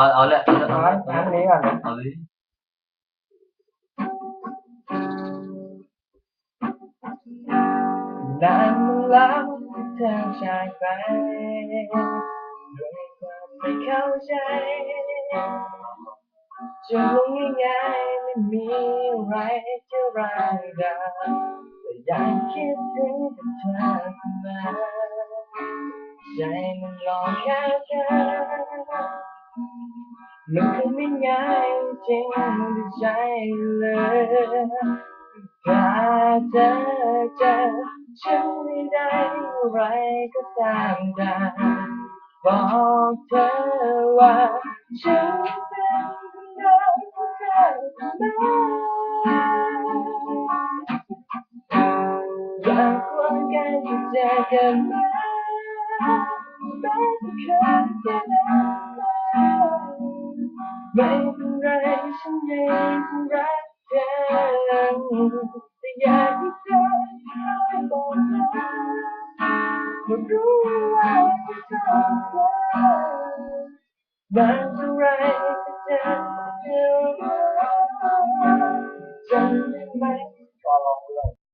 เอาเอาเลยเอาเลยเอาเอาไว้เลยอันนี้ก่อนนะเอาเลยนานมาแล้วที่เธอจากไปด้วยความไม่เข้าใจจะลงง่ายๆไม่มีอะไรจะร้ายดาแต่ยังคิดถึงแต่เธอเสมอใจมันหลอกแค่เธอ มันคงไม่ง่ายจริงที่ใจเลยถ้าเธอเจอฉันไม่ได้อะไรก็ตามได้บอกเธอว่าฉันเป็นได้ของเธอไหมอยากควรกันที่เจอกันไหมแม้จะเคยเจอ ไม่เป็นไรฉันยังรักเธอแต่อยากให้เธอช่บอกฉันว่ารู้ว่าฉันชอบเธอบางเท่าไรก็จะเจอจำได้ไหม